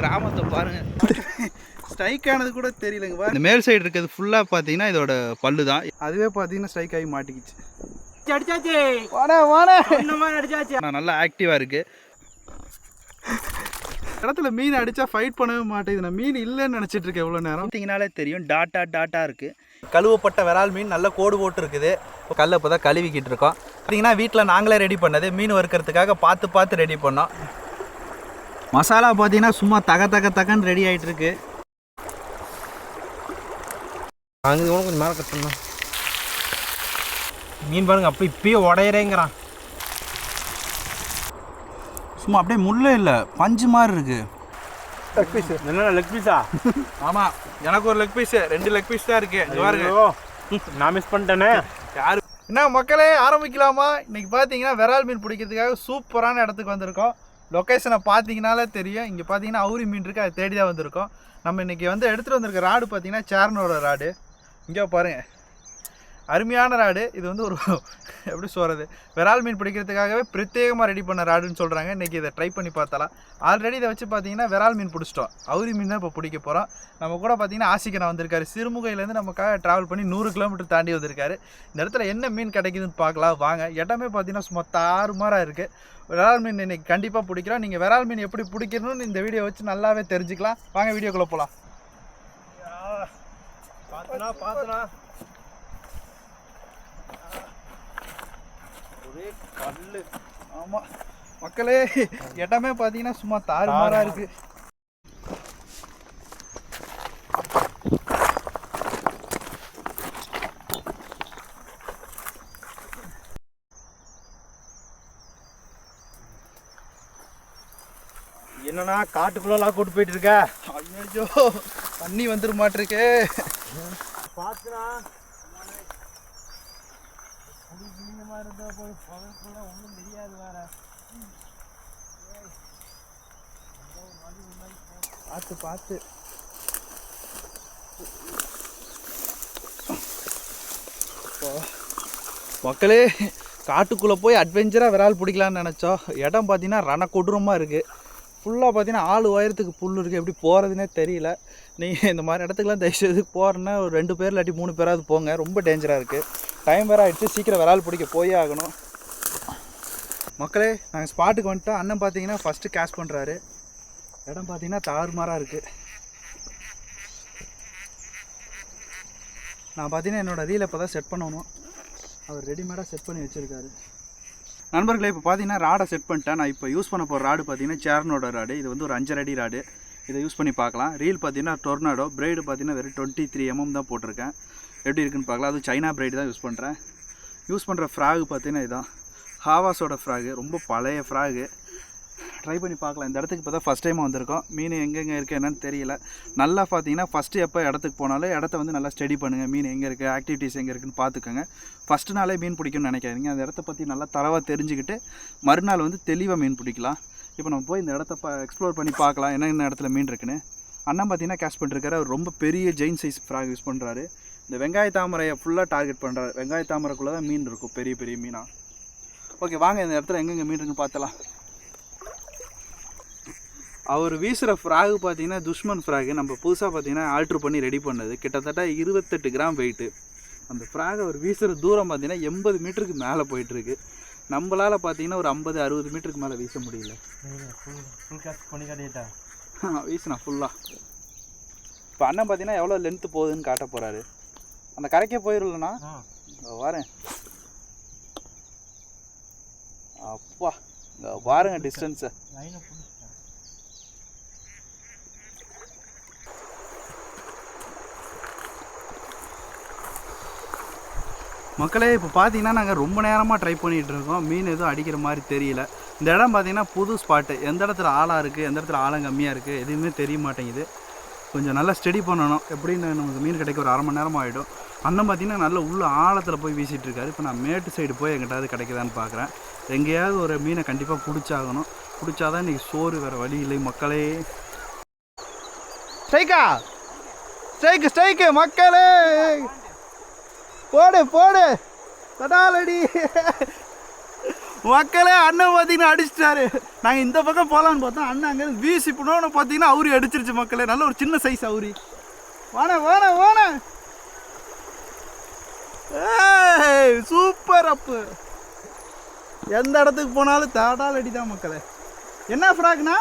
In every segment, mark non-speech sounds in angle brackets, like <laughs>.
கிராமத்தை பாருங்க. ஸ்ட்ரைக் ஆனது கூட தெரியலங்க பாருங்க இந்த மேல் சைடு இருக்கிறது ஃபுல்லாக பார்த்தீங்கன்னா இதோட பல்லு தான் அதுவே பார்த்தீங்கன்னா ஸ்ட்ரைக் ஆகி மாட்டிக்கிச்சு. அடிச்சாச்சு. வாடா வாடா. அடிச்சாச்சு. நான் நல்லா ஆக்டிவாக இருக்கு. இடத்துல மீன் அடிச்சா ஃபைட் பண்ணவே மாட்டேங்குது. நான் மீன் இல்லைன்னு நினச்சிட்டு இருக்கேன் எவ்வளோ நேரம். பார்த்தீங்கனாலே தெரியும் டாட்டா டாட்டா இருக்கு. கழுவப்பட்ட விரால் மீன் நல்ல கோடு போட்டு இருக்குது. கல்லை இப்போ தான் கழுவிக்கிட்டு இருக்கோம். பார்த்தீங்கன்னா வீட்டில் நாங்களே ரெடி பண்ணது. மீன் வறுக்கிறதுக்காக பார்த்து பார்த்து ரெடி பண்ணோம். மசாலா பார்த்தீங்கன்னா சும்மா தக தக தகன்னு ரெடி ஆகிட்டு இருக்கு அங்கே கூட கொஞ்சம் மேலே கட் பண்ணலாம். மீன் பாருங்க அப்படி இப்பயே உடையறேங்கிறான். சும்மா அப்படியே முள்ளே இல்லை பஞ்சு மாதிரி இருக்கு. லெக் பீஸ் என்ன லெக் பீஸா ஆமாம் எனக்கு ஒரு லெக் பீஸ் ரெண்டு லெக் பீஸ் தான் இருக்கு. பாருங்க. நான் மிஸ் பண்ணிட்டேனே. யாரு என்ன மக்களே ஆரம்பிக்கலாமா? இன்னைக்கு பார்த்தீங்கன்னா விரால் மீன் பிடிக்கிறதுக்காக சூப்பரான இடத்துக்கு வந்திருக்கோம். லொக்கேஷனை பார்த்தீங்கனாலே தெரியும். இங்கே பார்த்தீங்கன்னா அவுரி மீன் இருக்கு. அதை தேடி தான் வந்திருக்கோம். நம்ம இன்றைக்கி வந்து எடுத்துகிட்டு வந்திருக்க ராடு பார்த்தீங்கன்னா சேர்னோட ராடு. இங்கே பாருங்க. அருமையான ராடு. இது வந்து ஒரு எப்படி சொல்கிறது விரால் மீன் பிடிக்கிறதுக்காகவே பிரத்யேகமாக ரெடி பண்ண ராடுன்னு சொல்கிறாங்க இன்றைக்கி இதை ட்ரை பண்ணி பார்த்தலாம் ஆல்ரெடி இதை வச்சு பார்த்தீங்கன்னா விரால் மீன் பிடிச்சிட்டோம். அவுரி மீன் தான் இப்போ பிடிக்க போகிறோம் நம்ம கூட பார்த்தீங்கன்னா ஆசிக்கனை வந்திருக்காரு. சிறுமுகையிலேருந்து நமக்காக ட்ராவல் பண்ணி நூறு கிலோமீட்டர் தாண்டி வந்திருக்காரு. இந்த இடத்துல என்ன மீன் கிடைக்குதுன்னு பார்க்கலாம். வாங்க. இடமே பார்த்தீங்கன்னா சும்மா தாறுமாறாக இருக்குது விரால் மீன் இன்னைக்கு கண்டிப்பாக பிடிக்கிறோம். நீங்கள் விரால் மீன் எப்படி பிடிக்கணும்னு இந்த வீடியோ வச்சு நல்லாவே தெரிஞ்சுக்கலாம். வாங்க வீடியோக்குள்ளே போகலாம் பார்த்தனா பார்த்தனா ஒரே கல்லு. ஆமாம் மக்களே இடமே பார்த்தீங்கன்னா சும்மா தாறுமாறாக இருக்குது என்னண்ணா காட்டுக்குள்ளலாம் கூட்டு போயிட்டு இருக்க? ஐயோ தண்ணி வந்துட மாட்டிருக்கே பாத்துனா பார்த்து பார்த்து மக்களே காட்டுக்குள்ளே போய் அட்வென்ச்சராக விரால் பிடிக்கலான்னு நினச்சோம் இடம் பார்த்தீங்கன்னா ரண கொடூரமாக இருக்குது ஃபுல்லாக பார்த்தீங்கன்னா ஆள் உயரத்துக்கு புல் இருக்குது எப்படி போகிறதுனே தெரியல. நீங்கள் இந்த மாதிரி இடத்துக்குலாம் தயவுசெய்து போகிறேன்னா ஒரு ரெண்டு பேர் இல்லாட்டி மூணு பேராவது போங்க. ரொம்ப டேஞ்சராக இருக்குது டைம் வேறு ஆகிடுச்சு சீக்கிரம் விரால் பிடிக்க போயே ஆகணும். மக்களே நாங்கள் ஸ்பாட்டுக்கு வந்துட்டோம். அண்ணன் பார்த்தீங்கன்னா ஃபஸ்ட்டு கேஷ் பண்ணுறாரு இடம் பார்த்தீங்கன்னா தாறுமாறாக இருக்குது நான் பார்த்தீங்கன்னா என்னோடய ரீலை இப்போ தான் செட் பண்ணணும். அவர் ரெடிமேடாக செட் பண்ணி வச்சுருக்காரு. நண்பர்களே இப்போ பார்த்தீங்கன்னா ராடை செட் பண்ணிட்டேன். நான் இப்போ யூஸ் பண்ண போகிற ராடு பார்த்தீங்கன்னா சேர்னோட ராடு இது வந்து ஒரு அஞ்சரை அடி ராடு இதை யூஸ் பண்ணி பார்க்கலாம். ரீல் பார்த்தீங்கன்னா டொர்னாடோ பிரைடு பார்த்தீங்கன்னா வெறும் டுவெண்ட்டி த்ரீ எம்எம் தான் போட்டிருக்கேன். எப்படி இருக்குன்னு பார்க்கலாம். அது சைனா பிரைடு தான் யூஸ் பண்ணுறேன் யூஸ் பண்ணுற ஃப்ராகு பார்த்தீங்கன்னா இதுதான் ஹாவாஸோட ஃப்ராகு ரொம்ப பழைய ஃப்ராகு ட்ரை பண்ணி பார்க்கலாம். இந்த இடத்துக்கு இப்போ தான் ஃபஸ்ட் டைம் வந்திருக்கோம். மீன் எங்கெங்கே இருக்குது என்னன்னு தெரியல. நல்லா பார்த்தீங்கன்னா ஃபஸ்ட்டு எப்போ இடத்துக்கு போனாலும் இடத்த வந்து நல்லா ஸ்டடி பண்ணுங்கள் மீன் எங்கே இருக்குது ஆக்டிவிட்டீஸ் எங்கே இருக்குன்னு பார்த்துக்கோங்க. ஃபஸ்ட்டு நாளே மீன் பிடிக்கும்னு நினைக்காதீங்க. அந்த இடத்த பற்றி நல்லா தரவாக தெரிஞ்சுக்கிட்டு மறுநாள் வந்து தெளிவாக மீன் பிடிக்கலாம். இப்போ நம்ம போய் இந்த இடத்த ப எக்ஸ்ப்ளோர் பண்ணி பார்க்கலாம். என்னென்ன இடத்துல மீன் இருக்குன்னு. அண்ணன் பார்த்தீங்கன்னா கேஷ் பண்ணிருக்காரு அவர் ரொம்ப பெரிய ஜெயின் சைஸ் ஃப்ராக் யூஸ் பண்ணுறாரு இந்த வெங்காய தாமரையை ஃபுல்லாக டார்கெட் பண்ணுறாரு வெங்காய தாமரைக்குள்ளே தான் மீன் இருக்கும் பெரிய பெரிய மீனாக ஓகே வாங்க இந்த இடத்துல எங்கெங்கே மீன் இருக்குன்னு பார்த்தலாம். அவர் வீசுகிற ஃப்ராகு பார்த்தீங்கன்னா துஷ்மன் ஃப்ராகு நம்ம புதுசாக பார்த்தீங்கன்னா ஆல்ட்ரு பண்ணி ரெடி பண்ணது. கிட்டத்தட்ட இருபத்தெட்டு கிராம் வெயிட்டு அந்த ஃப்ராக் அவர் வீசுகிற தூரம் பார்த்தீங்கன்னா எண்பது மீட்டருக்கு மேலே போயிட்டுருக்கு. நம்மளால் பார்த்தீங்கன்னா ஒரு ஐம்பது அறுபது மீட்டருக்கு மேலே வீச முடியல. வீசினா ஃபுல்லாக இப்போ அண்ணன் பார்த்தீங்கன்னா எவ்வளோ லென்த்து போகுதுன்னு காட்ட போகிறாரு அந்த கரைக்கே போயிடலண்ணா வரேன். அப்பா இங்க பாருங்க டிஸ்டன்ஸை லைனை மக்களே இப்போ பார்த்தீங்கன்னா நாங்கள் ரொம்ப நேரமாக ட்ரை பண்ணிகிட்டு இருக்கோம். மீன் எதுவும் அடிக்கிற மாதிரி தெரியல. இந்த இடம் பார்த்தீங்கன்னா புது ஸ்பாட்டு எந்த இடத்துல ஆழம் இருக்குது எந்த இடத்துல ஆழம் கம்மியாக இருக்குது எதுவுமே தெரிய மாட்டேங்குது. கொஞ்சம் நல்லா ஸ்டடி பண்ணணும். எப்படின்னு நமக்கு மீன் கிடைக்க ஒரு அரை மணி நேரம் ஆகிடும் அண்ணன் பார்த்தீங்கன்னா நல்ல உள்ள ஆழத்தில் போய் வீசிட்டு இருக்காரு இப்போ நான் மேட்டு சைடு போய் எங்கிட்டாவது கிடைக்குதான்னு பார்க்குறேன் எங்கேயாவது ஒரு மீனை கண்டிப்பாக பிடிச்சாகணும். பிடிச்சாதான் இன்றைக்கி சோறு வேறு வழி இல்லை மக்களே. ஸ்ட்ரைக்கா? ஸ்ட்ரைக்கு ஸ்ட்ரைக்கு மக்களே. போடு போடு. தடாலடி. மக்களே அண்ணன் பார்த்தீங்கன்னா அடிச்சிட்டாரு. நாங்கள் இந்த பக்கம் போகலான்னு பார்த்தோம். அண்ணன் அங்கே வீசி போனோன்னு பார்த்தீங்கன்னா அவுரி அடிச்சிருச்சு மக்களே. நல்ல ஒரு சின்ன சைஸ் அவுரி. வாண வாண வாண ஏய் சூப்பர் அப்பு எந்த இடத்துக்கு போனாலும் தாடால் அடிதான் மக்களே. என்ன ஃப்ராக்னா?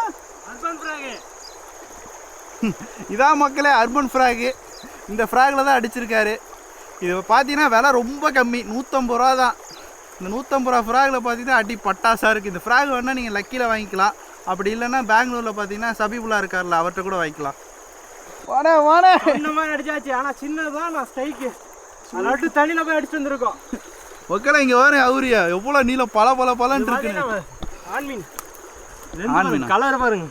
இதான் மக்களே அர்பன் ஃப்ராகு. இந்த ஃப்ராகில் தான் அடிச்சிருக்காரு. இது பார்த்தீங்கன்னா விலை ரொம்ப கம்மி நூற்றம்பது ரூபா தான். இந்த நூற்றம்பது ரூபா ஃப்ராகில் பார்த்தீங்கன்னா அடி பட்டாசாக இருக்குது இந்த ஃப்ராக் வேணால் நீங்கள் லக்கியில் வாங்கிக்கலாம். அப்படி இல்லைன்னா பெங்களூரில் பார்த்தீங்கன்னா சபிபுல்லா இருக்கார்ல அவர்கிட்ட கூட வாங்கிக்கலாம். வாடே வாடே. அடிச்சாச்சு. ஆனா சின்னதுதான் நான் ஸ்ட்ரைக்கு நட்டு தண்ணியில போய் அடிச்சுட்டு வந்திருக்கோம். மக்களே இங்கே வர அவுரியா. எவ்வளோ நீளம் பல பல பலன்னு இருக்குன்னு. ஆண்மீன் ஆண்மீனா? கலர் பாருங்க.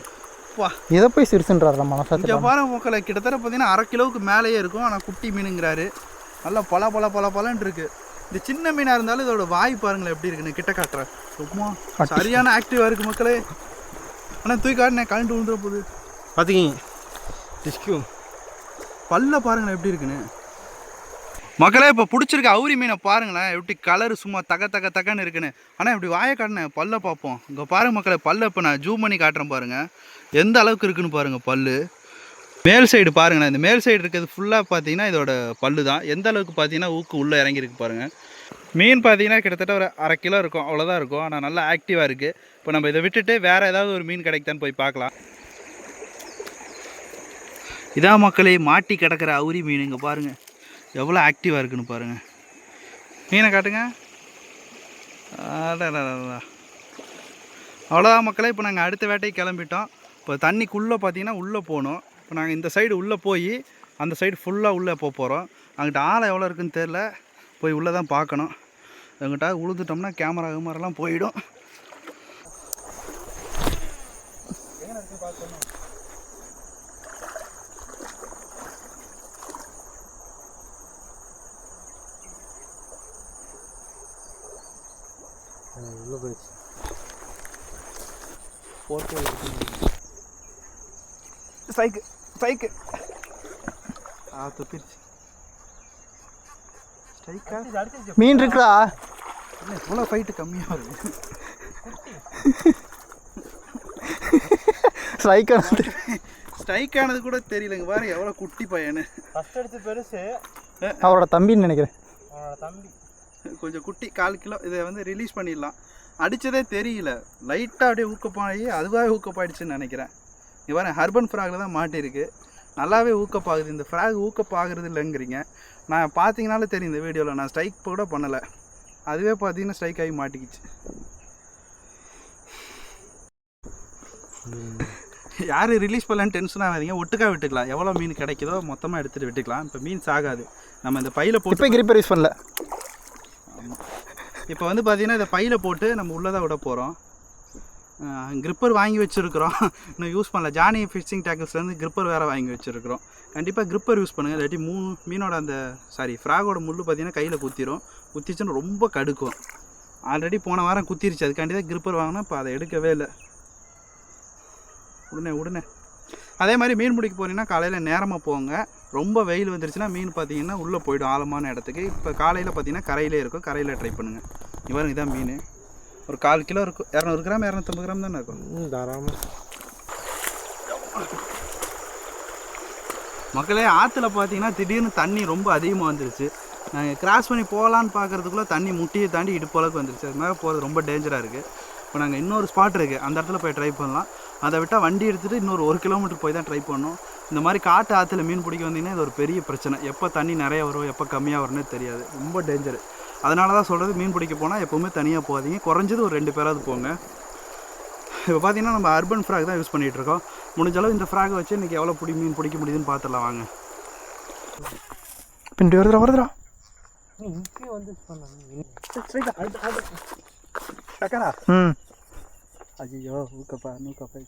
இதை போய் சிறுசுன்றாரு மனசாட்சி இங்கே பாருங்க. மக்களை கிட்டத்தட்ட பார்த்தீங்கன்னா அரை கிலோவுக்கு மேலேயே இருக்கும். ஆனால் குட்டி மீனுங்கிறாரு. நல்லா பல பல பல பலன்னு இருக்கு. இந்த சின்ன மீனாக இருந்தாலும் இதோட வாய் பாருங்களேன் எப்படி இருக்குன்னு கிட்ட காட்டுறேன் சும்மா சரியான ஆக்டிவாக இருக்கு மக்களே. ஆனால் தூக்கி காட்டினேன் கழண்டு விழுந்துற போகுது பாத்தீங்க டிஸ்கியூ பல்ல பாருங்களேன் எப்படி இருக்குன்னு. மக்களே இப்போ பிடிச்சிருக்க அவுரி மீனை பாருங்களேன். எப்படி கலர் சும்மா தக தக தக்கன்னு இருக்குன்னு. ஆனால் இப்படி வாயை காட்டினேன் பல்ல பார்ப்போம். இங்கே பாருங்க மக்களை பல்ல இப்போ நான் ஜூம் பண்ணி காட்டுறேன் பாருங்கள் எந்த அளவுக்கு இருக்குன்னு பாருங்கள் பல்லு. மேல் சைடு பாருங்களேன். இந்த மேல் சைடு இருக்கிறது ஃபுல்லாக பார்த்தீங்கன்னா இதோட பல்லு தான் எந்த அளவுக்கு பார்த்தீங்கன்னா ஊக்கு உள்ளே இறங்கியிருக்கு பாருங்கள் மீன் பார்த்தீங்கன்னா கிட்டத்தட்ட ஒரு அரை கிலோ இருக்கும். அவ்வளோதான் இருக்கும். ஆனால் நல்லா ஆக்டிவாக இருக்குது இப்போ நம்ம இதை விட்டுட்டு வேறு ஏதாவது ஒரு மீன் கிடைக்குதான்னு போய் பார்க்கலாம். இதான் மக்களே மாட்டி கிடக்கிற அவுரி மீன் இங்கே பாருங்கள் எவ்வளோ ஆக்டிவாக இருக்குன்னு பாருங்கள் மீனை காட்டுங்க. அடடடடா. அவ்வளோதான் மக்களே இப்போ நாங்கள் அடுத்த வேட்டைக்கு கிளம்பிட்டோம் இப்போ தண்ணிக்குள்ளே பார்த்தீங்கன்னா உள்ளே போகணும். இப்போ நாங்கள் இந்த சைடு உள்ளே போய் அந்த சைடு ஃபுல்லாக உள்ளே போக போகிறோம் அங்கிட்ட ஆழம் எவ்வளோ இருக்குன்னு தெரில போய் உள்ளே தான் பார்க்கணும். எங்கிட்ட உழுதுட்டோம்னா கேமரா கேமராலாம் போயிடும். உள்ள போயிடுச்சு. சைக்கு சைக்கு ஆ துப்பிடுச்சு மீன் இருக்குடா. இல்லை இவ்வளோ ஃபைட்டு கம்மியாக வருது. ஸ்ட்ரைக்கர் ஸ்ட்ரைக் ஆனது கூட தெரியலங்க. பாரு எவ்வளோ குட்டி பையனு. ஃபர்ஸ்ட் அடிச்ச பெருசு. அவரோட தம்பின்னு நினைக்கிறேன். அவனோட தம்பி. கொஞ்சம் குட்டி கால் கிலோ இதை வந்து ரிலீஸ் பண்ணிடலாம். அடித்ததே தெரியல. லைட்டாக அப்படியே ஊக்கப்பாகி அதுவாகவே ஊக்கப்பாயிடுச்சுன்னு நினைக்கிறேன். இங்கே ஹர்பன் ஃப்ராகில் தான் மாட்டியிருக்கு நல்லாவே ஊக்கப்பாகுது. இந்த ஃப்ராக் ஊக்கப்பாகிறது இல்லைங்கிறீங்க. நான் பார்த்தீங்கனாலே தெரியும் இந்த வீடியோவில் நான் ஸ்ட்ரைக் கூட பண்ணலை. அதுவே பார்த்தீங்கன்னா ஸ்ட்ரைக் ஆகி மாட்டிக்கிச்சு. யார் ரிலீஸ் பண்ணலன்னு டென்ஷன் ஆகாதீங்க. ஒட்டுக்கா விட்டுக்கலாம். எவ்வளோ மீன் கிடைக்குதோ மொத்தமாக எடுத்துகிட்டு விட்டுக்கலாம். இப்போ மீன் சாகாது. நம்ம இந்த பையில போட்டு இப்போ கிரிப்பர் யூஸ் பண்ணல. இப்போ வந்து பார்த்தீங்கன்னா இதை பையில் போட்டு நம்ம உள்ளே தான் விட போகிறோம் கிரிப்பர் வாங்கி வச்சுருக்குறோம். இன்னும் யூஸ் பண்ணல. ஜானி ஃபிஷிங் டேக்கிள்ஸ்லேருந்து கிரிப்பர் வேறு வாங்கி வச்சுருக்குறோம். கண்டிப்பாக கிரிப்பர் யூஸ் பண்ணுங்கள் இல்லாட்டி மூ மீனோட அந்த சாரி ஃப்ராகோட முள் பார்த்தீங்கன்னா கையில் குத்திரும். குத்திச்சுன்னு ரொம்ப கடுக்கும். ஆல்ரெடி போன வாரம் குத்திருச்சு. அதுக்காண்டி தான் கிரிப்பர் வாங்கினா இப்போ அதை எடுக்கவே இல்லை. உடனே உடனே. அதே மாதிரி மீன் பிடிக்க போனீங்கன்னா காலையில் நேரமாக போங்க. ரொம்ப வெயில் வந்துருச்சுன்னா மீன் பார்த்தீங்கன்னா உள்ளே போயிடும் ஆழமான இடத்துக்கு. இப்போ காலையில் பார்த்தீங்கன்னா கரையிலே இருக்கும். கரையில் ட்ரை பண்ணுங்கள் இவரும் இதான் மீன். ஒரு கால் கிலோ இருக்கும் இரநூறு கிராம் இரநூத்தம்பது கிராம் தானே இருக்கும்? ம் தாராளமா. மக்களே ஆற்றுல பார்த்தீங்கன்னா திடீர்னு தண்ணி ரொம்ப அதிகமாக வந்துருச்சு. நாங்கள் கிராஸ் பண்ணி போகலான்னு பார்க்குறதுக்குள்ளே தண்ணி முட்டியை தாண்டி இடுப்பு அளவுக்கு வந்துருச்சு. அது மேலே போகிறது ரொம்ப டேஞ்சராக இருக்குது இப்போ நாங்கள் இன்னொரு ஸ்பாட் இருக்குது அந்த இடத்துல போய் ட்ரை பண்ணலாம். அதை விட்டால் வண்டி எடுத்துகிட்டு இன்னொரு ஒரு கிலோமீட்டர் போய் தான் ட்ரை பண்ணோம் இந்த மாதிரி காட்டு ஆற்றுல மீன் பிடிக்க வந்தீங்கன்னா இது ஒரு பெரிய பிரச்சனை. எப்போ தண்ணி நிறைய வரும் எப்போ கம்மியாக வரும்னே தெரியாது. ரொம்ப டேஞ்சரு அதனால தான் சொல்கிறது மீன் பிடிக்க போனால் எப்போவுமே தனியாக போகாதீங்க. குறைஞ்சது ஒரு ரெண்டு பேராவது போங்க. இப்போ பார்த்தீங்கன்னா நம்ம அர்பன் ஃப்ராக் தான் யூஸ் பண்ணிகிட்டு இருக்கோம். முடிஞ்ச அளவு இந்த ஃப்ராகை வச்சு இன்றைக்கி எவ்வளோ பிடி மீன் பிடிக்க முடியுதுன்னு பார்த்துடலாம் வாங்க. பின்னாடி வருதுடா வருதுடா. டக்கரா ம். ஐயோ ஊக்கப்பா நூக்கப்பா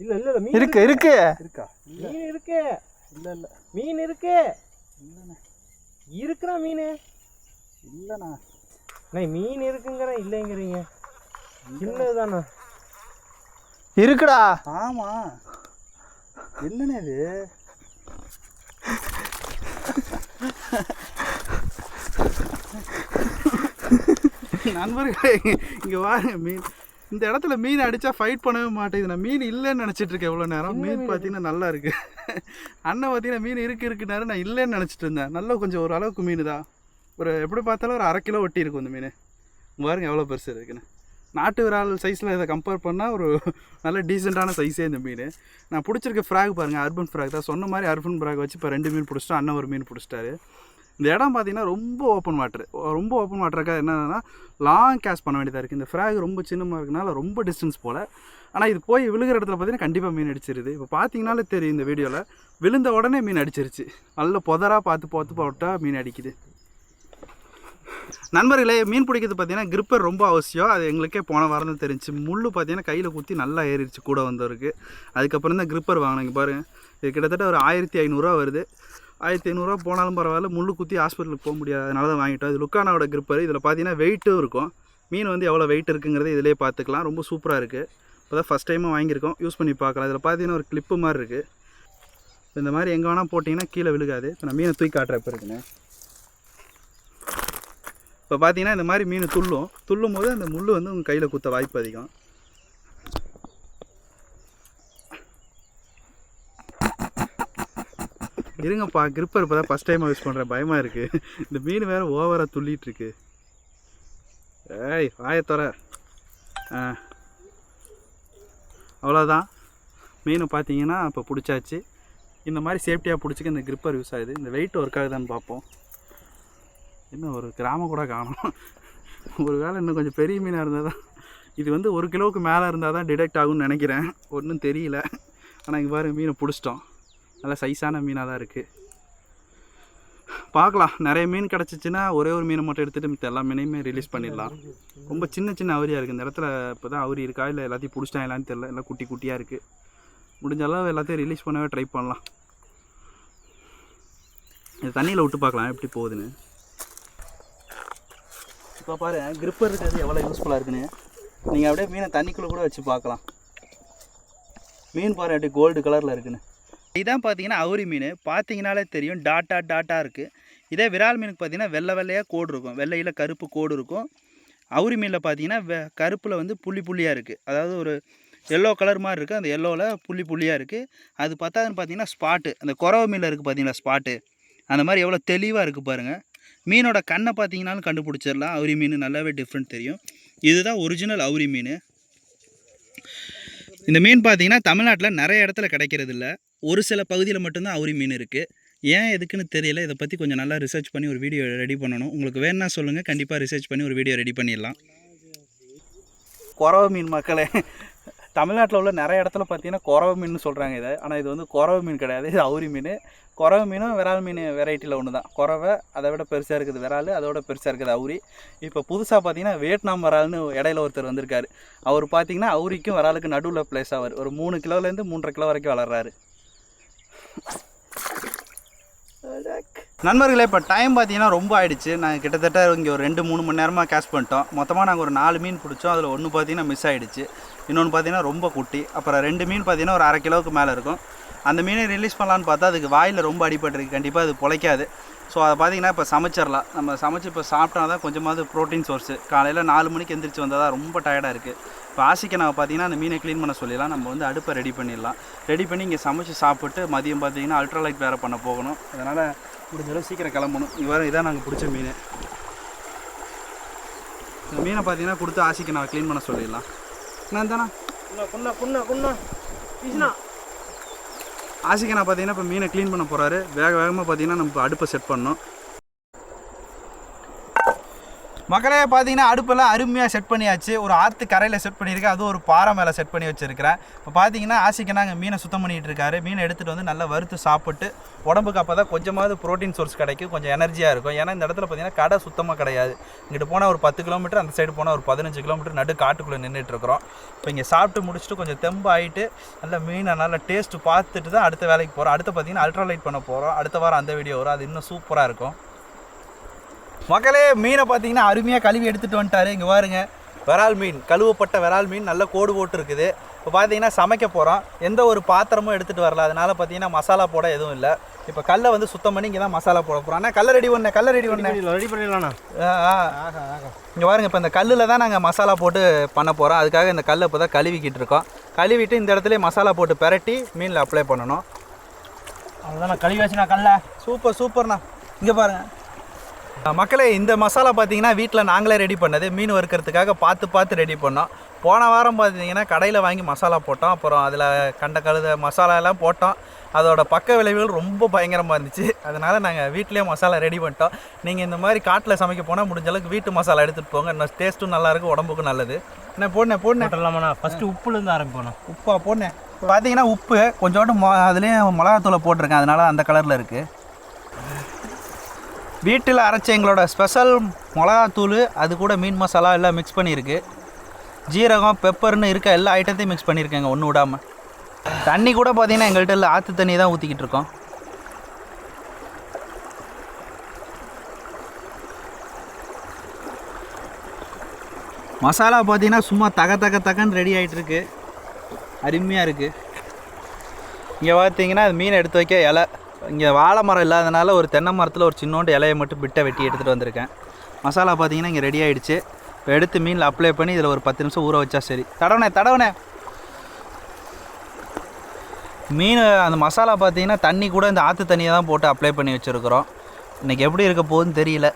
இல்ல இல்ல இல்ல மீன் இருக்கு இருக்கு. இருக்கா. மீன் இருக்கு. இல்லை இல்லை. மீன் இருக்கு. இல்லைண்ணா. இருக்குடா மீன். இல்லைண்ணா. அண்ணா மீன் இருக்குங்கிறேன் இல்லைங்கிறீங்க. சின்னதுதாண்ணா. இருக்குடா. ஆமாம் என்னண்ணே இது? <laughs> நண்பர்களே இங்கே வாங்க மீன். இந்த இடத்துல மீன் அடித்தா ஃபைட் பண்ணவே மாட்டேங்குது. நான் மீன் இல்லைன்னு நினச்சிட்டு இருக்கேன் எவ்வளோ நேரம். மீன் பார்த்தீங்கன்னா நல்லா இருக்கு. அண்ணன் பார்த்தீங்கன்னா மீன் இருக்கு இருக்குனாரு நான் இல்லைன்னு நினச்சிட்டு இருந்தேன். நல்லா கொஞ்சம் ஒரு அளவுக்கு மீன் தான். ஒரு எப்படி பார்த்தாலும் ஒரு அரை கிலோ ஒட்டி இருக்கும் இந்த மீன். பாருங்க எவ்வளோ பெருசு இருக்குன்னு. நாட்டு விரால் சைஸில் இதை கம்பேர் பண்ணால் ஒரு நல்ல டீசெண்டான சைஸே இந்த மீன். நான் பிடிச்சிருக்க ஃப்ராக் பாருங்கள் அர்பன் ஃப்ராக் தான். சொன்ன மாதிரி அர்பன் ஃப்ராக் வச்சு இப்போ ரெண்டு மீன் பிடிச்சிட்டோம். அண்ணன் ஒரு மீன் பிடிச்சிட்டாரு. இந்த இடம் பார்த்தீங்கன்னா ரொம்ப ஓப்பன் வாட்டர் ரொம்ப ஓப்பன் வாட்டருக்காக என்னன்னா லாங் கேஷ் பண்ண வேண்டியதாக இருக்குது இந்த ஃப்ராக் ரொம்ப சின்னமாக இருக்கனால ரொம்ப டிஸ்டன்ஸ் போல். ஆனால் இது போய் விழுகிற இடத்துல பார்த்தீங்கன்னா கண்டிப்பாக மீன் அடிச்சிருது. இப்போ பார்த்தீங்கனாலே தெரியும் இந்த வீடியோவில் விழுந்த உடனே மீன் அடிச்சிருச்சு. நல்ல புதராக பார்த்து பார்த்து போட்டால் மீன் அடிக்குது. நண்பர்களே மீன் பிடிக்கிறது பார்த்தீங்கன்னா கிரிப்பர் ரொம்ப அவசியம். அது எங்களுக்கே போன வாரம் தான் தெரிஞ்சு முள் பார்த்தீங்கன்னா கையில் குத்தி நல்லா ஏறிடுச்சு கூட வந்தவருக்கு. அதுக்கப்புறம் தான் கிரிப்பர் வாங்கினீங்க பாருங்கள் இது கிட்டத்தட்ட ஒரு ஆயிரத்தி ஐநூறுரூவா வருது. ஆயிரத்தி ஐநூறுரூவா போனாலும் பரவாயில்ல. முள்ளு குத்தி ஹாஸ்பிட்டலுக்கு போக முடியாது. அதனால தான் வாங்கிட்டோம். இது லுக்கானாவோட கிரிப்பர் இதில் பார்த்தீங்கன்னா வெயிட்டும் இருக்கும். மீன் வந்து எவ்வளோ வெயிட் இருக்குங்கிறது இதிலே பார்த்துக்கலாம் ரொம்ப சூப்பராக இருக்குது இப்போ தான் ஃபஸ்ட் டைமும் வாங்கியிருக்கோம். யூஸ் பண்ணி பார்க்கலாம். இதில் பார்த்தீங்கன்னா ஒரு கிளிப்பு மாதிரி இருக்குது இந்த மாதிரி எங்கே வேணால் போட்டிங்கன்னா கீழே விழுகாது. இப்போ நான் மீனை தூக்கி காட்டுறப்ப இருக்குண்ணே இப்போ பார்த்தீங்கன்னா இந்த மாதிரி மீன் துள்ளும். துள்ளும் போது அந்த முள் வந்து உங்கள் கையில் குத்த வாய்ப்பு அதிகம். இருங்கப்பா கிரிப்பர் இப்போ தான் ஃபஸ்ட் டைம் யூஸ் பண்ணுறேன் பயமாக இருக்குது இந்த மீன் வேறு ஓவராக துள்ளிகிட்ருக்கு ஏய் ஆயத்தொர ஆ. அவ்வளோதான் மீன் பார்த்தீங்கன்னா இப்போ பிடிச்சாச்சு. இந்த மாதிரி சேஃப்டியாக பிடிச்சிக்க இந்த கிரிப்பர் யூஸ் ஆகுது. இந்த வெயிட் ஒர்க் ஆகுதான்னு பார்ப்போம் இன்னும் ஒரு கிராமம் கூட காணும். ஒரு வேளை இன்னும் கொஞ்சம் பெரிய மீனாக இருந்தால் தான் இது வந்து ஒரு கிலோவுக்கு மேலே இருந்தால் தான் டிடெக்ட் ஆகும்னு நினைக்கிறேன். ஒன்றும் தெரியல. ஆனால் இங்கே பாருங்க மீனை பிடிச்சிட்டோம். நல்ல சைஸான மீனாக தான் இருக்குது. பார்க்கலாம். நிறைய மீன் கிடச்சிச்சின்னா ஒரே ஒரு மீனை மட்டும் எடுத்துகிட்டு மித்த எல்லா மீனையுமே ரிலீஸ் பண்ணிடலாம். ரொம்ப சின்ன சின்ன அவரியாக இருக்குது. இந்த இடத்துல இப்போ தான் அவரி இருக்கா? இல்லை எல்லாத்தையும் பிடிச்சிட்டாங்களான்னு தெரில எல்லாம் குட்டி குட்டியாக இருக்குது முடிஞ்ச அளவு எல்லாத்தையும் ரிலீஸ் பண்ணவே ட்ரை பண்ணலாம். இது தண்ணியில் விட்டு பார்க்கலாம். எப்படி போகுதுன்னு. இப்போ பாரு கிரிப்பர் இருக்கிறது எவ்வளோ யூஸ்ஃபுல்லாக இருக்குன்னு. நீங்கள் அப்படியே மீனை தண்ணிக்குள்ளே கூட வச்சு பார்க்கலாம். மீன் பாரு அப்படியே கோல்டு கலரில் இருக்குன்னு. இதான் பார்த்தீங்கன்னா அவுரி மீன். பார்த்தீங்கனாலே தெரியும். டாட்டா டாட்டா இருக்குது இதே விரால் மீனுக்கு பார்த்தீங்கன்னா வெள்ளை வெள்ளையாக கோடு இருக்கும். வெள்ளையில் கருப்பு கோடு இருக்கும். அவுரி மீனில் பார்த்தீங்கன்னா வெ கருப்பில் வந்து புள்ளி புள்ளியாக இருக்குது அதாவது ஒரு எல்லோ கலர் மாதிரி இருக்குது அந்த எல்லோவில் புள்ளி புள்ளியாக இருக்குது அது பத்தாதுன்னு பார்த்தீங்கன்னா ஸ்பாட்டு அந்த குறவை மீனில் இருக்குது பார்த்தீங்களா ஸ்பாட்டு அந்த மாதிரி எவ்வளோ தெளிவாக இருக்குது பாருங்கள் மீனோட கண்ணை பார்த்தீங்கன்னாலும் கண்டுபிடிச்சிடலாம். அவுரி மீன் நல்லாவே டிஃப்ரெண்ட் தெரியும். இதுதான் ஒரிஜினல் அவுரி மீன். இந்த மீன் பார்த்தீங்கன்னா தமிழ்நாட்டில் நிறைய இடத்துல கிடைக்கிறது இல்லை ஒரு சில பகுதியில் மட்டும்தான் அவுரி மீன் இருக்குது ஏன் எதுக்குன்னு தெரியல. இதை பற்றி கொஞ்சம் நல்லா ரிசர்ச் பண்ணி ஒரு வீடியோ ரெடி பண்ணணும். உங்களுக்கு வேணா சொல்லுங்கள் கண்டிப்பாக ரிசர்ச் பண்ணி ஒரு வீடியோ ரெடி பண்ணிடலாம். குறவ மீன் மக்களே. தமிழ்நாட்டில் உள்ள நிறைய இடத்துல பார்த்தீங்கன்னா குறவ மீன் சொல்கிறாங்க இதை. ஆனால் இது வந்து குறவ மீன் கிடையாது. இது அவுரி மீன். குறவை மீனும் விரால் மீன் வெரைட்டியில் ஒன்று தான் குறவை அதை விட பெருசாக இருக்குது விரால் அதோட பெருசாக இருக்குது அவுரி. இப்போ புதுசாக பார்த்தீங்கன்னா வியட்நாம் விரால்னு இடையில ஒருத்தர் வந்திருக்காரு. அவர் பார்த்தீங்கன்னா அவுரிக்கும் விராலுக்கு நடுவில் பிளேஸ் ஆவார். ஒரு மூணு கிலோலேருந்து மூன்றரை கிலோ வரைக்கும் வளர்றாரு. நண்பர்களே இப்போ டைம் பார்த்தீங்கன்னா ரொம்ப ஆயிடுச்சு. நாங்கள் கிட்டத்தட்ட இங்கே ஒரு ரெண்டு மூணு மணி நேரமாக கேஷ் பண்ணிட்டோம். மொத்தமாக நாங்கள் ஒரு நாலு மீன் பிடிச்சோம். அதில் ஒன்று பார்த்தீங்கன்னா மிஸ் ஆகிடுச்சு இன்னொன்று பார்த்தீங்கன்னா ரொம்ப குட்டி. அப்புறம் ரெண்டு மீன் பார்த்தீங்கன்னா ஒரு அரை கிலோவுக்கு மேலே இருக்கும். அந்த மீனை ரிலீஸ் பண்ணலான்னு பார்த்தா அதுக்கு வாயில் ரொம்ப அடிபட்டுருக்கு. கண்டிப்பாக அது பிழைக்காது. ஸோ அதை பார்த்தீங்கன்னா இப்போ சமைச்சிடலாம். நம்ம சமைச்சு இப்போ சாப்பிட்டா தான் கொஞ்சமாவது ப்ரோட்டீன் சோர்ஸு காலையில் நாலு மணிக்கு எந்திரிச்சு வந்தால் தான் ரொம்ப டயர்டாக இருக்குது இப்போ ஆசிக்க நான் பார்த்தீங்கன்னா அந்த மீனை க்ளீன் பண்ண சொல்லிடலாம். நம்ம வந்து அடுப்பை ரெடி பண்ணிடலாம். ரெடி பண்ணி இங்கே சமைச்சு சாப்பிட்டு மதியம் பார்த்தீங்கன்னா அல்ட்ராலைட் வேறு பண்ண போகணும். அதனால் முடிஞ்ச அளவு சீக்கிரம் கிளம்பணும். இவ்வாறு இதான் நாங்கள் பிடிச்ச மீன். இந்த மீனை பார்த்தீங்கன்னா கொடுத்து ஆசிக்க நான் க்ளீன் பண்ண சொல்லிடலாம். என்ன தானே குண்ணா குண்ணா குண்ணா குண்ணா. வீசுனா. ஆசிக்க நான் பார்த்தீங்கன்னா இப்போ மீனை க்ளீன் பண்ண போகிறாரு வேக வேகமாக பார்த்தீங்கன்னா நம்ம அடுப்பை செட் பண்ணணும். மக்களே பார்த்தீங்கன்னா அடுப்பெல்லாம் அருமையாக செட் பண்ணியாச்சு. ஒரு ஆற்று கரையில் செட் பண்ணியிருக்கேன் அதுவும் ஒரு பாறை மேலே செட் பண்ணி வச்சுருக்கிறேன். இப்போ பார்த்தீங்கன்னா ஆசிக்கு நாங்கள் மீனை சுத்தம் பண்ணிகிட்டு இருக்காரு. மீனை எடுத்துகிட்டு வந்து நல்லா வறுத்து சாப்பிட்டு உடம்புக்கு அப்போ தான் கொஞ்சமாவது ப்ரோட்டீன் சோர்ஸ் கிடைக்கும். கொஞ்சம் எனர்ஜியாக இருக்கும். ஏன்னா இந்த இடத்துல பார்த்தீங்கன்னா கடை சுத்தமாக கிடையாது. இங்கிட்டு போனால் ஒரு பத்து கிலோமீட்டர் அந்த சைடு போனால் ஒரு பதினஞ்சு கிலோமீட்டர் நடு காட்டுக்குள்ளே நின்றுட்டுருக்குறோம் இப்போ இங்கே சாப்பிட்டு முடிச்சுட்டு கொஞ்சம் தெம்பு ஆகிட்டு நல்லா மீனை நல்லா டேஸ்ட்டு பார்த்துட்டு தான் அடுத்த வேலைக்கு போகிறோம் அடுத்து பார்த்தீங்கன்னா அல்ட்ராலைட் பண்ண போகிறோம் அடுத்த வாரம் அந்த வீடியோ வரும். அது இன்னும் சூப்பராக இருக்கும். மக்களே மீனை பார்த்தீங்கன்னா அருமையாக கழுவி எடுத்துகிட்டு வந்துட்டாரு. இங்கே பாருங்க. விரால் மீன் கழுவப்பட்ட விரால் மீன் நல்ல கோடு போட்டு இருக்குது. இப்போ பார்த்தீங்கன்னா சமைக்க போகிறோம் எந்த ஒரு பாத்திரமும் எடுத்துகிட்டு வரல. அதனால பார்த்தீங்கன்னா மசாலா போட எதுவும் இல்லை. இப்போ கல்லை வந்து சுத்தம் பண்ணி இங்கே தான் மசாலா போட போகிறோம் அண்ணா கல்லை ரெடி பண்ண கல்லை ரெடி பண்ண. ரெடி பண்ணிடலாண்ணா. இங்கே பாருங்க இப்போ இந்த கல்லில் தான் நாங்கள் மசாலா போட்டு பண்ண போகிறோம் அதுக்காக இந்த கல்லை இப்போ தான் கழுவிக்கிட்டு இருக்கோம். கழுவிட்டு இந்த இடத்துல மசாலா போட்டு பெரட்டி மீனில் அப்ளை பண்ணணும். அவ்வளோதான் கழுவி வச்சுனா கல்ல. சூப்பர் சூப்பர்ண்ணா. இங்கே பாருங்க. அஹ் மக்களே இந்த மசாலா பார்த்தீங்கன்னா வீட்டில் நாங்களே ரெடி பண்ணது. மீன் வறுக்கிறதுக்காக பார்த்து பார்த்து ரெடி பண்ணோம். போன வாரம் பார்த்தீங்கன்னா கடையில் வாங்கி மசாலா போட்டோம். அப்புறம் அதில் கண்ட கழுத மசாலா எல்லாம் போட்டோம். அதோட பக்க விளைவுகள் ரொம்ப பயங்கரமாக இருந்துச்சு. அதனால் நாங்கள் வீட்டிலேயே மசாலா ரெடி பண்ணிட்டோம். நீங்கள் இந்த மாதிரி காட்டில் சமைக்க போனால் முடிஞ்ச அளவுக்கு வீட்டு மசாலா எடுத்துகிட்டு போங்க. இன்னும் டேஸ்ட்டும் நல்லாயிருக்கும் உடம்புக்கும் நல்லது. என்ன போடணே போடணே போட்டுடலாமாண்ணா ஃபஸ்ட்டு உப்புலேருந்து ஆரம்பிப்போண்ணா. உப்பா போடணே பார்த்தீங்கன்னா உப்பு கொஞ்சோண்டு மொ அதுலேயும் மிளகாத்தூளை போட்டிருக்கேன். அதனால அந்த கலரில் இருக்குது வீட்டில் அரைச்ச எங்களோட ஸ்பெஷல் மிளகாத்தூள் அது கூட மீன் மசாலா எல்லாம் மிக்ஸ் பண்ணியிருக்கு. ஜீரகம் பெப்பர்னு இருக்க எல்லா ஐட்டத்தையும் மிக்ஸ் பண்ணியிருக்கேங்க ஒன்று விடாமல் தண்ணி கூட பார்த்தீங்கன்னா எங்கள்கிட்ட இல்லை ஆற்று தண்ணி தான் ஊற்றிக்கிட்டு இருக்கோம். மசாலா பார்த்தீங்கன்னா சும்மா தக தக தகன்னு ரெடி ஆகிட்டுருக்கு அருமையாக இருக்குது இங்கே பார்த்தீங்கன்னா அது மீன் எடுத்து வைக்க இலை. இங்கே வாழை மரம் இல்லாதனால ஒரு தென்னை மரத்தில் ஒரு சின்னோண்டு இலையை மட்டும் பிட்டை வெட்டி எடுத்துகிட்டு வந்திருக்கேன். மசாலா பார்த்தீங்கன்னா இங்கே ரெடி ஆகிடுச்சு இப்போ எடுத்து மீனில் அப்ளை பண்ணி இதில் ஒரு பத்து நிமிஷம் ஊற வச்சா சரி. தடவனே தடவனே. மீன் அந்த மசாலா பார்த்தீங்கன்னா தண்ணி கூட இந்த ஆற்று தண்ணியை தான் போட்டு அப்ளை பண்ணி வச்சுருக்குறோம். இன்றைக்கி எப்படி இருக்க போகுதுன்னு தெரியல.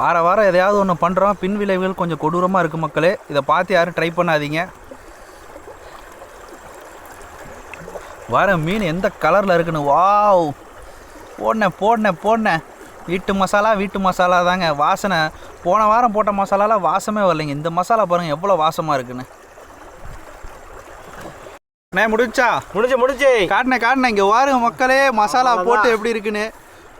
வார வாரம் எதையாவது ஒன்று பண்ணுறோம் பின் விளைவுகள் கொஞ்சம் கொடூரமாக இருக்குது மக்களே. இதை பார்த்து யாரும் ட்ரை பண்ணாதீங்க. வர மீன் எந்த கலரில் இருக்குன்னு? வாவ். போடனேன் போடனேன் போடனேன். வீட்டு மசாலா வீட்டு மசாலா தாங்க. வாசனை. போன வாரம் போட்ட மசாலாலாம் வாசமே வரலைங்க. இந்த மசாலா பாருங்கள் எவ்வளோ வாசமாக இருக்குன்னு. அண்ணே முடிஞ்சா? முடிஞ்சு முடிஞ்சு. காட்டினேன் காட்டினேன். இங்கே வாருங்க மக்களே. மசாலா போட்டு எப்படி இருக்குன்னு.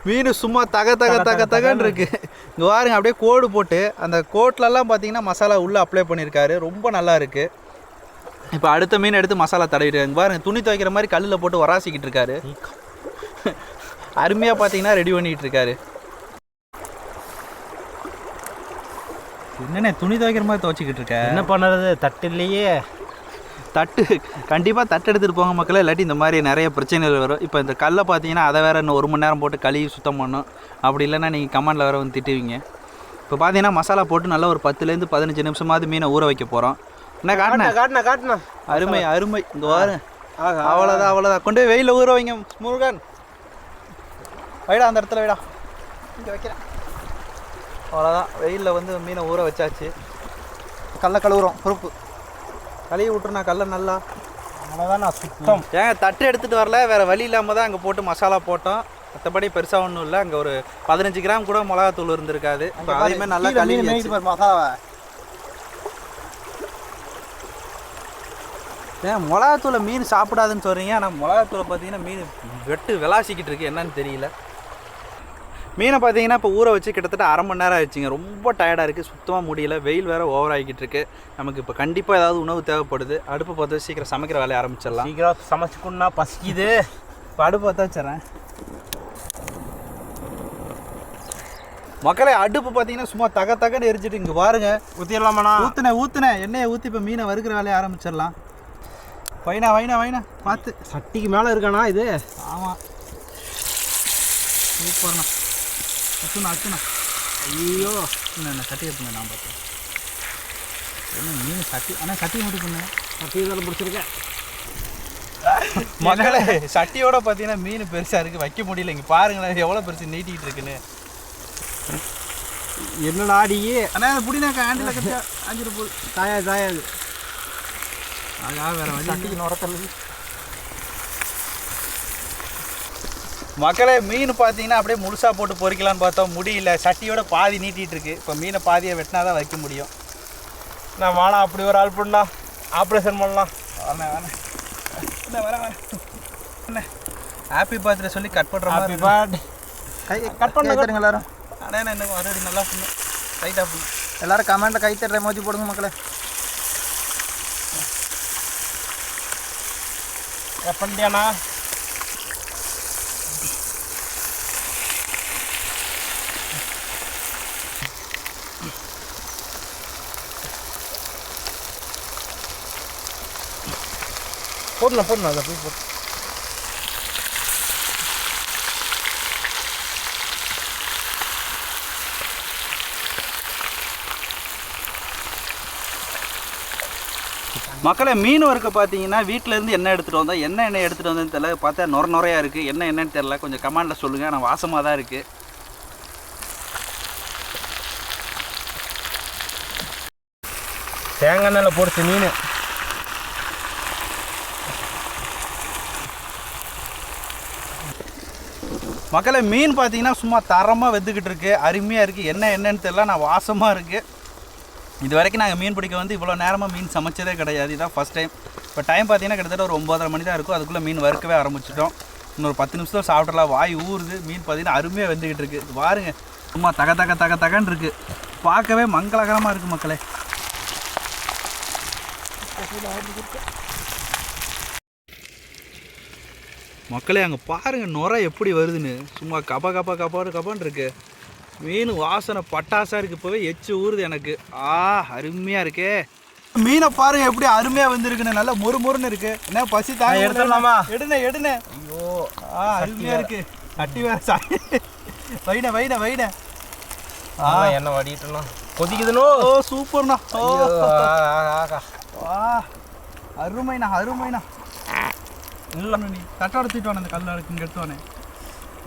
மீன் சும்மா தக தக தக தகன்னு இருக்கு. இங்கே வாருங்க அப்படியே கோடு போட்டு. அந்த கோட்லலாம் பார்த்தீங்கன்னா மசாலா உள்ளே அப்ளை பண்ணியிருக்காரு. ரொம்ப நல்லா இருக்கு. இப்போ அடுத்த மீன் எடுத்து மசாலா தடவிட்டு பாருங்க துணி துவைக்கிற மாதிரி கல்லில் போட்டு வராசிக்கிட்டு இருக்காரு. அருமையாக பார்த்தீங்கன்னா ரெடி பண்ணிட்டு இருக்காரு. என்னண்ணே துணி துவைக்கிற மாதிரி துவைச்சிக்கிட்டு இருக்க? என்ன பண்ணுறது தட்டு இல்லையே. தட்டு கண்டிப்பாக தட்டு எடுத்துகிட்டு போங்க மக்களே இல்லாட்டி இந்த மாதிரி நிறைய பிரச்சனைகள் வரும். இப்போ இந்த கல்லை பார்த்தீங்கன்னா அதை வேற இன்னும் ஒரு மணி நேரம் போட்டு கழுவி சுத்தம் பண்ணணும். அப்படி இல்லைன்னா நீங்கள் கமெண்டில் வேற வந்து திட்டுவீங்க. இப்போ பார்த்தீங்கன்னா மசாலா போட்டு நல்லா ஒரு பத்துலேருந்து பதினஞ்சு நிமிஷமாவது மீனை ஊற வைக்க போகிறோம் என்ன காட்டின காட்டினா காட்டினா அருமை அருமை. இங்கே வாரு. ஆகா அவ்வளோதான் அவ்வளோதான் கொண்டு போய் வெயிலில் ஊற வைங்க முருகன். வைடா அந்த இடத்துல வைடா. இங்கே வைக்கிறேன். அவ்வளோதான் வெயிலில் வந்து மீனை ஊற வச்சாச்சு. கல்ல கழுவுறோம் பொறுப்பு. கழுவி விட்டுருண்ணா கல்லை நல்லா. அவ்வளோதான் நான் சுத்தம். ஏங்க தட்டு எடுத்துகிட்டு வரல. வேறு வழி இல்லாமல் தான் அங்கே போட்டு மசாலா போட்டோம். மற்றபடி பெருசாக ஒன்றும் இல்லை. அங்கே ஒரு பதினஞ்சு கிராம் கூட மிளகாத்தூள் இருந்திருக்காது. இப்போ அதையுமே நல்லா கழுவி மசாலாவை. ஏன் மிளகாத்தூளை மீன் சாப்பிடாதுன்னு சொல்கிறீங்க ஆனால் மிளகாத்தூளை பார்த்தீங்கன்னா மீன் வெட்டு விளாசிக்கிட்டு இருக்கு. என்னன்னு தெரியல. மீனை பார்த்தீங்கன்னா இப்போ ஊற வச்சு கிட்டத்தட்ட அரை மணி நேரம் ஆயிடுச்சுங்க. ரொம்ப டயர்டாக இருக்குது சுத்தமாக முடியல. வெயில் வேறு ஓவர் ஆகிக்கிட்டு இருக்கு. நமக்கு இப்போ கண்டிப்பாக ஏதாவது உணவு தேவைப்படுது. அடுப்பு பார்த்து சீக்கிரம் சமைக்கிற வேலையை ஆரம்பிச்சிடலாம். சீக்கிரம் சமைச்சுக்கணும்னா பசிக்குது. இப்போ அடுப்பு பற்ற வச்சுறேன் மக்களே அடுப்பு பார்த்தீங்கன்னா சும்மா தக தகன்னு எரிச்சிட்டு இங்கே பாருங்க. ஊற்றிடலாமாண்ணா ஊத்துனே ஊத்துனே எண்ணெயை ஊற்றி இப்போ மீனை வறுக்கிற வேலையை ஆரம்பிச்சிடலாம். வைனா வைனா வைனா. பார்த்து. சட்டிக்கு மேலே இருக்காண்ணா இது? ஆமாம் சூப்பர்ண்ணா. அச்சுண்ணா அச்சுண்ணா ஐயோ. என்ன சட்டி எடுத்துண்ணே நான் பார்த்தேன் என்ன மீன் சட்டி? ஆனால் சட்டி மட்டும் பண்ணேன் சட்டி இதெல்லாம் பிடிச்சிருக்கேன் மக்களே சட்டியோட பார்த்தீங்கன்னா மீன் பெருசாக இருக்குது வைக்க முடியல. இங்கே பாருங்களேன் எவ்வளோ பெருசு நீட்டிகிட்டு இருக்குன்னு. என்னடா அடியே அண்ணா புடினாக்கா ஆண்டில் கட்டி ஆஞ்சிட்டு போகுது தாயாது தாயாது ஆகா வேற வழி சட்டிக்கு நுரத்தல் மக்களே மீன் பார்த்தீங்கன்னா அப்படியே முழுசாக போட்டு பொரிக்கலான்னு பார்த்தோம் முடியல சட்டியோட பாதி நீட்டிகிட்டு இருக்கு இப்போ மீனை பாதியை வெட்டினா தான் வைக்க முடியும் நான் வாடா அப்படி ஒரு ஆள் பண்ணா ஆப்ரேஷன் பண்ணலாம் வரேன் வரேன் என்ன வரேன் வரேன் என்ன ஹாப்பி பர்த்டே சொல்லி கட் பண்ணுற ஹாப்பி பர்த்டே கை கட் பண்ணு, கை தட்டுங்க எல்லாரும் நான் இன்னும் வரடி நல்லா பண்ணு ரைட்டாக பண்ணு எல்லாரும் கமெண்ட்ல கை தட்டுற மோதி போடுங்க மக்களே ఎప్పటిదేనా போடலாம் போடலாம் அதை போய் போட்டு. மக்களே மீன் வறுக்க பார்த்தீங்கன்னா வீட்டில் இருந்து என்ன எடுத்துகிட்டு வந்தோம்? என்ன எண்ணெய் எடுத்துகிட்டு வந்தேன்னு தெரியல. பார்த்தா நுர நுறையா இருக்குது என்ன என்னன்னு தெரியல. கொஞ்சம் கமெண்டில் சொல்லுங்கள் ஆனால் வாசமாக தான் இருக்குது தேங்காய் எண்ணெயில் பொரிச்ச மீன். மக்களே மீன் பார்த்தீங்கன்னா சும்மா தரமாக வெந்துக்கிட்டு இருக்கு. அருமையாக இருக்குது என்ன என்னன்னு தெரியல. நான் வாசமாக இருக்குது இது வரைக்கும் நாங்கள் மீன் பிடிக்க வந்து இவ்வளோ நேரமாக மீன் சமைச்சதே கிடையாது. இதான் ஃபஸ்ட் டைம் இப்போ டைம் பார்த்தீங்கன்னா கிட்டத்தட்ட ஒரு ஒம்பதரை மணி தான் இருக்கும். அதுக்குள்ளே மீன் வறுக்கவே ஆரம்பிச்சிட்டோம். இன்னொரு பத்து நிமிஷத்தில் சாப்பிட்றலாம் வாய் ஊறுது. மீன் பார்த்தீங்கன்னா அருமையாக வெந்துக்கிட்டு இருக்குது பாருங்க. சும்மா தக தக தக தகன்னு இருக்கு. பார்க்கவே மங்களகரமாக இருக்குது மக்களே. மக்களே அங்கே பாருங்கள் நுரை எப்படி வருதுன்னு. சும்மா கப கப கபாடு கபான்னு இருக்குது மீன் வாசனை பட்டாசா இருக்கு இப்போவே எச்சு ஊறுது எனக்கு. ஆ அருமையா இருக்கே. மீனை பாருங்க எப்படி அருமையா வந்திருக்குன்னு. நல்லா மொறுமொறுன்னு இருக்கு. என்ன பசி தாங்க ஆ, எடுத்துடலாமா? எடுனே எடுனே. ஐயோ ஆ அருமையா இருக்கு. கட்டி வேற சாய் <laughs> வைன வைன வைன. ஆ. எண்ணெய் வடிட்டலாம் கொதிக்குதுனோ? ஓ சூப்பர்ண்ணா. ஓ. வா. அருமைண்ணா அருமைண்ணா. இல்லை. நீ. தட்டோட தூக்கிட்டு வானே அந்த கல்ல இருக்கு இங்கே எடுத்து வானே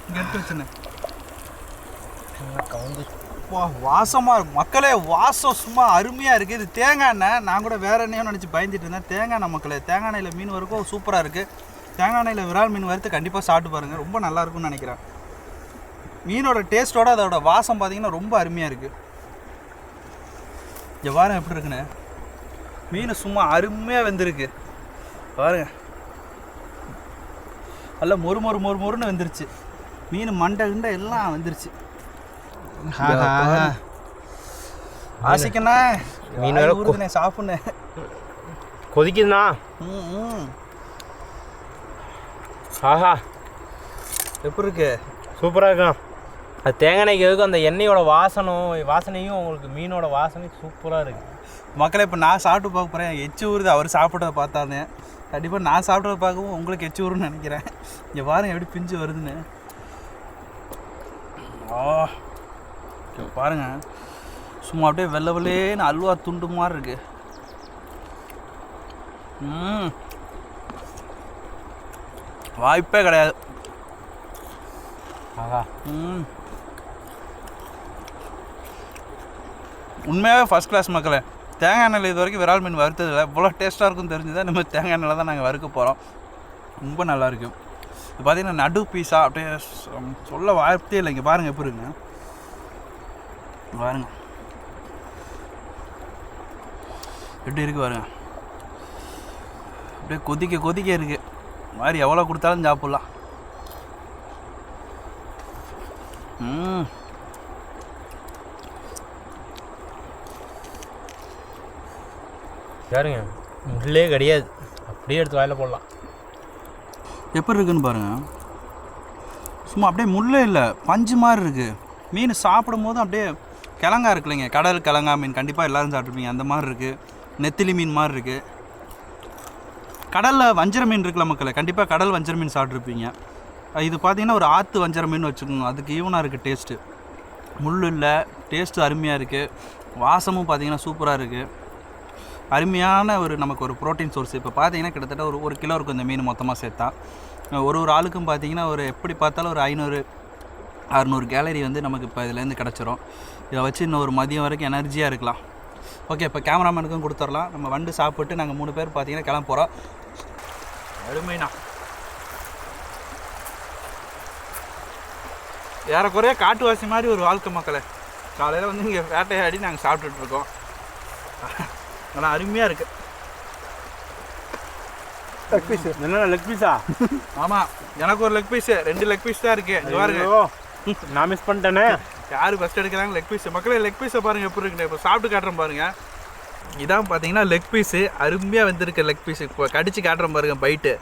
இங்கே எடுத்து வச்சுனேன் வா வாசமாக இருக்கும் மக்களே வாசம் சும்மா அருமையாக இருக்குது இது தேங்காய் எண்ணெய். நான் கூட வேறு எண்ணெயும் நினச்சி பயந்துட்டு இருந்தேன். தேங்காய் எண்ணெய் மக்களே தேங்காய் எண்ணெயில் மீன் வறுக்கும் சூப்பராக இருக்குது தேங்காய் எண்ணெயில் விரால் மீன் வறுத்து கண்டிப்பாக சாப்பிட்டு பாருங்கள் ரொம்ப நல்லா இருக்கும்னு நினைக்கிறேன். மீனோட டேஸ்ட்டோட அதோட வாசம் பார்த்தீங்கன்னா ரொம்ப அருமையாக இருக்குது இங்கே வாரம் எப்படி இருக்குன்னு. மீன் சும்மா அருமையாக வெந்திருக்கு. பாருங்க. நல்லா மொறு மொறு மொறு மொறுன்னு வெந்துருச்சு. மீன் மண்டை கிண்டை எல்லாம் வந்துருச்சு. ஆசிக்கண்ணா. மீன் மீன் வேற ஊறுதுண்ணே சாப்பிட்ணே கொதிக்குதுண்ணா. ஆஹா எப்படி இருக்கு சூப்பராக இருக்கும் அது தேங்காய் எதுக்கும் அந்த எண்ணெயோட வாசனம் வாசனையும் உங்களுக்கு மீனோட வாசனையும் சூப்பராக இருக்கு மக்களே இப்போ நான் சாப்பிட்டு பார்க்க போகிறேன் எச்சு ஊறுது. அவர் சாப்பிட்டதை பார்த்தானே கண்டிப்பாக நான் சாப்பிட்டதை பார்க்கவும் உங்களுக்கு எச்சு ஊறுன்னு நினைக்கிறேன். இங்கே பாருங்க எப்படி பிஞ்சு வருதுன்னு. ஆ. இங்க பாருங்க. சும்மா அப்படியே வெள்ளை வெள்ளேன்னு அல்வா துண்டு மாதிரி இருக்கு. வாய்ப்பே கிடையாது. உண்மையாகவே ஃபஸ்ட் கிளாஸ் மக்களே தேங்காய் எண்ணெயில் இது வரைக்கும் விரால் மீன் வறுத்ததில்ல இவ்வளோ டேஸ்ட்டாக இருக்கும்னு தெரிஞ்சுதான் நம்ம தேங்காய் எண்ணெயில் தான் நாங்கள் வறுக்க போகிறோம் ரொம்ப நல்லா இருக்கு. இது பார்த்தீங்கன்னா நடு பீஸாக அப்படியே சொல்ல வார்த்தையே இல்லை. இங்கே பாருங்கள் எப்படி இருக்குங்க பாருங்க எப்படி இருக்கு பாருங்க. அப்படியே கொதிக்க கொதிக்க இருக்கு. மாதிரி எவ்வளோ கொடுத்தாலும் சாப்பிட்லாம். ம் பாருங்க முள்ளே கிடையாது. அப்படியே எடுத்து வாயில போடலாம். எப்படி இருக்குன்னு பாருங்க. சும்மா அப்படியே முள்ளே இல்லை. பஞ்சு மாதிரி இருக்குது மீன் சாப்பிடும் போதும் அப்படியே கிழங்கா இருக்கு இல்லைங்க. கடல் கிழங்கா மீன். கண்டிப்பாக எல்லாரும் சாப்பிட்ருப்பீங்க அந்த மாதிரி இருக்குது நெத்திலி மீன் மாதிரி இருக்குது கடலில் வஞ்சர மீன் இருக்குல்ல மக்களை. கண்டிப்பாக கடல் வஞ்சர மீன் சாப்பிட்ருப்பீங்க இது பார்த்தீங்கன்னா ஒரு ஆற்று வஞ்சர மீன் வச்சுக்கோங்க. அதுக்கு ஈவனாக இருக்குது டேஸ்ட்டு. முள் இல்லை. டேஸ்ட்டு அருமையாக இருக்குது வாசமும் பார்த்தீங்கன்னா சூப்பராக இருக்குது அருமையான ஒரு நமக்கு ஒரு ப்ரோட்டீன் சோர்ஸ். இப்போ பார்த்தீங்கன்னா கிட்டத்தட்ட ஒரு ஒரு கிலோ இருக்கும் இந்த மீன் மொத்தமாக சேர்த்தா. ஒரு ஒரு ஆளுக்கும் பார்த்தீங்கன்னா ஒரு எப்படி பார்த்தாலும் ஒரு ஐநூறு அறநூறு கேலரி வந்து நமக்கு இப்போ இதுலேருந்து கிடச்சிரும். இதை வச்சு இன்னும் ஒரு மதியம் வரைக்கும் எனர்ஜியாக இருக்கலாம். ஓகே இப்போ கேமராமேனுக்கும் கொடுத்துடலாம். நம்ம வண்டு சாப்பிட்டு நாங்கள் மூணு பேர் பார்த்தீங்கன்னா கிளம்ப போகிறோம் அருமைண்ணா. ஏறக்குறைய காட்டுவாசி மாதிரி ஒரு வாழ்க்கை மக்களே. காலையில் வந்து இங்கே வேட்டையாடி நாங்கள் சாப்பிட்டுட்டு இருக்கோம். ஆனால் அருமையாக இருக்குது லெக் பீஸ் என்ன லெக் பீஸா ஆமாம் எனக்கு ஒரு லெக் பீஸு ரெண்டு லெக் பீஸ் தான் இருக்குது இங்க பாருங்க. <laughs> நான் மிஸ் பண்ணிட்டேனே. யார் ஃபஸ்ட் எடுக்கிறாங்க? லெக் பீஸ் மக்களே லெக் பீஸை பாருங்கள் எப்படி இருக்குன்னு. இப்போ சாப்பிட்டு காட்டுறேன் பாருங்க. இதான் பார்த்தீங்கன்னா லெக் பீஸு அருமையாக வந்திருக்க லெக் பீஸ் இப்போ கடிச்சு காட்டுறேன் பாருங்க பைட்டு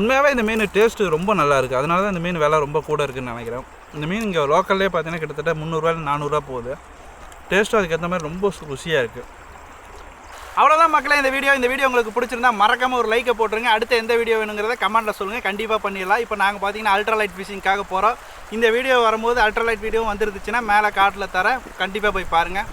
உண்மையாகவே இந்த மீன் டேஸ்ட்டு ரொம்ப நல்லா இருக்குது அதனால தான் இந்த மீன் விலை ரொம்ப கூட இருக்குன்னு நினைக்கிறேன். இந்த மீன் இங்கே லோக்கல்லே பார்த்தீங்கன்னா கிட்டத்தட்ட முந்நூறுரூவா நானூறுரூவா போகுது. டேஸ்ட்டும் அதுக்கேற்ற மாதிரி ரொம்ப ருசியாக இருக்குது அவ்வளோதான் மக்களே இந்த வீடியோ இந்த வீடியோ உங்களுக்கு பிடிச்சிருந்தா மறக்காமல் ஒரு லைக்கை போட்டுருங்க. அடுத்த எந்த வீடியோ வேணுங்கிறத கமெண்ட்டில் சொல்லுங்கள் கண்டிப்பாக பண்ணிடலாம். இப்போ நாங்கள் பார்த்தீங்கன்னா அல்ட்ராலைட் ஃபிஷிங்காக போகிறோம் இந்த வீடியோ வரும்போது அல்ட்ராலைட் வீடியோ வந்துருந்துச்சுன்னா மேலே காட்டில் தர கண்டிப்பாக போய் பாருங்கள்